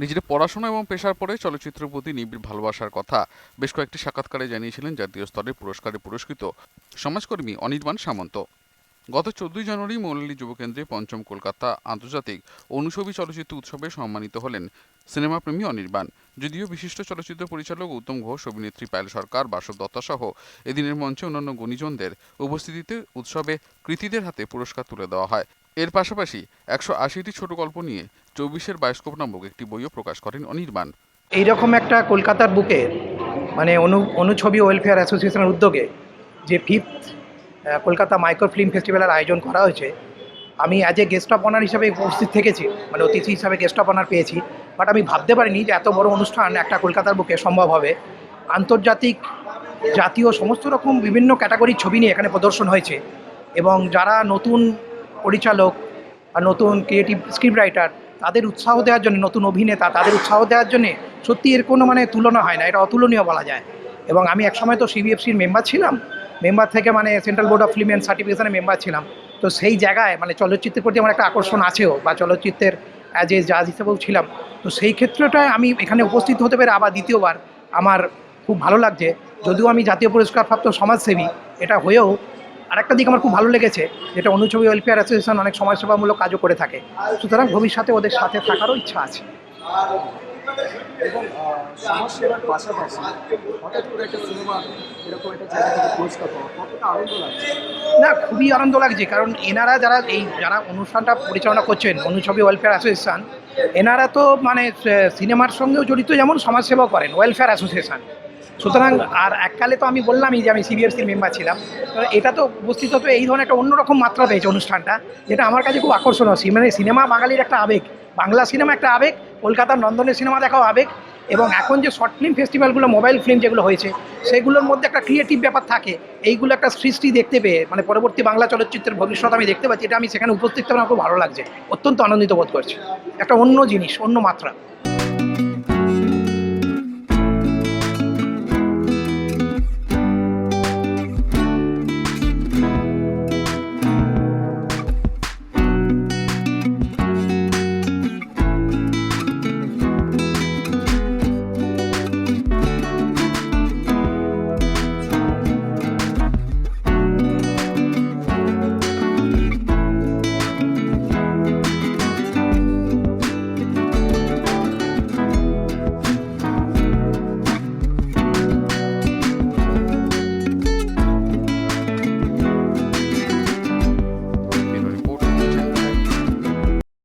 নিজের পড়াশোনা এবং পেশার পরে চলচ্চিত্রের প্রতি নিবিড় ভালোবাসার কথা বেশ কয়েকটি সাক্ষাৎকারে জানিয়েছিলেন জাতীয় স্তরে পুরস্কারে পুরস্কৃত সমাজকর্মী অনির্বাণ সামন্ত। গত চোদ্দই জানুয়ারি মৌলালী যুবকেন্দ্রে পঞ্চম কলকাতা আন্তর্জাতিক অনুষবী চলচ্চিত্র উৎসবে সম্মানিত হলেন সিনেমাপ্রেমী অনির্বাণ। যদিও বিশিষ্ট চলচ্চিত্র পরিচালক উত্তম ঘোষ, অভিনেত্রী পায়েল সরকার বাসব দত্তা সহ এদিনের মঞ্চে অন্যান্য গুণীজনদের উপস্থিতিতে উৎসবে কৃতীদের হাতে পুরস্কার তুলে দেওয়া হয়। এর পাশাপাশি একশো আশিটি ছোট গল্প নিয়ে চব্বিশের বায়োস্কোপ নামক একটি বইও প্রকাশ করেন অনির্বাণ। এইরকম একটা কলকাতার বুকে মানে অনু, অনুছবি ওয়েলফেয়ার অ্যাসোসিয়েশনের উদ্যোগে যে ফিফথ কলকাতা মাইক্রো ফিল্ম ফেস্টিভ্যালের আয়োজন করা হয়েছে, আমি as a guest of honour হিসাবে উপস্থিত থেকেছি মানে অতিথি হিসাবে গেস্ট অফ অনার পেয়েছি বাট আমি ভাবতে পারিনি যে এত বড় অনুষ্ঠান একটা কলকাতার বুকে সম্ভব হবে। আন্তর্জাতিক জাতীয় সমস্ত রকম বিভিন্ন ক্যাটাগরির ছবি নিয়ে এখানে প্রদর্শন হয়েছে, এবং যারা নতুন পরিচালক নতুন ক্রিয়েটিভ স্ক্রিপ্ট রাইটার তাদের উৎসাহ দেওয়ার জন্য, নতুন অভিনেতা তাদের উৎসাহ দেওয়ার জন্য সত্যি এর কোনো মানে তুলনা হয় না, এটা অতুলনীয় বলা যায়। এবং আমি একসময় তো সিবিএফসির মেম্বার ছিলাম মেম্বার থেকে মানে central board of film and সার্টিফিকেশনের member ছিলাম। তো সেই জায়গায় মানে চলচ্চিত্রের প্রতি আমার একটা আকর্ষণ আছেও, বা চলচ্চিত্রের অ্যাজ এ জাজ হিসেবেও ছিলাম। তো সেই ক্ষেত্রটায় আমি এখানে উপস্থিত হতে পেরে আবার দ্বিতীয়বার আমার খুব ভালো লাগছে। যদিও আমি জাতীয় পুরস্কারপ্রাপ্ত সমাজসেবী, এটা হয়েও আরেকটা দিক আমার খুব ভালো লেগেছে যেটা অনুছবি ওয়েলফেয়ার অ্যাসোসিয়েশন অনেক সমাজসেবামূলক কাজও করে থাকে। সুতরাং ভবিষ্যতে ওদের সাথে থাকারও ইচ্ছা আছে। এবং সমাজসেবার পাশাপাশি হঠাৎ করে একটা সিনেমা এরকম একটা জায়গা থেকে পুরস্কার পাওয়া কতটা আনন্দ লাগছে? না খুবই আনন্দ লাগছে কারণ এনারা যারা এই যারা অনুষ্ঠানটা পরিচালনা করছেন অনুছবি ওয়েলফেয়ার অ্যাসোসিয়েশন এনারা তো মানে সিনেমার সঙ্গেও জড়িত যেমন সমাজসেবাও করেন ওয়েলফেয়ার অ্যাসোসিয়েশন সুতরাং আর এককালে তো আমি বললামই যে আমি সিবিএফসির মেম্বার ছিলাম। এটা তো উপস্থিত হতো এই ধরনের একটা অন্যরকম মাত্রা পেয়েছে অনুষ্ঠানটা, যেটা আমার কাছে খুব আকর্ষণীয়। মানে সিনেমা বাঙালির একটা আবেগ, বাংলা সিনেমা একটা আবেগ, কলকাতার নন্দনের সিনেমা দেখাও আবেগ, এবং এখন যে শর্ট ফিল্ম ফেস্টিভ্যালগুলো মোবাইল ফিল্ম যেগুলো হয়েছে, সেগুলোর মধ্যে একটা ক্রিয়েটিভ ব্যাপার থাকে। এইগুলো একটা সৃষ্টি দেখতে পেয়ে মানে পরবর্তী বাংলা চলচ্চিত্রের ভবিষ্যৎ আমি দেখতে পাচ্ছি, এটা আমি সেখানে উপস্থিত আমার খুব ভালো লাগছে। অত্যন্ত আনন্দিত বোধ করছি। একটা অন্য জিনিস, অন্য মাত্রা।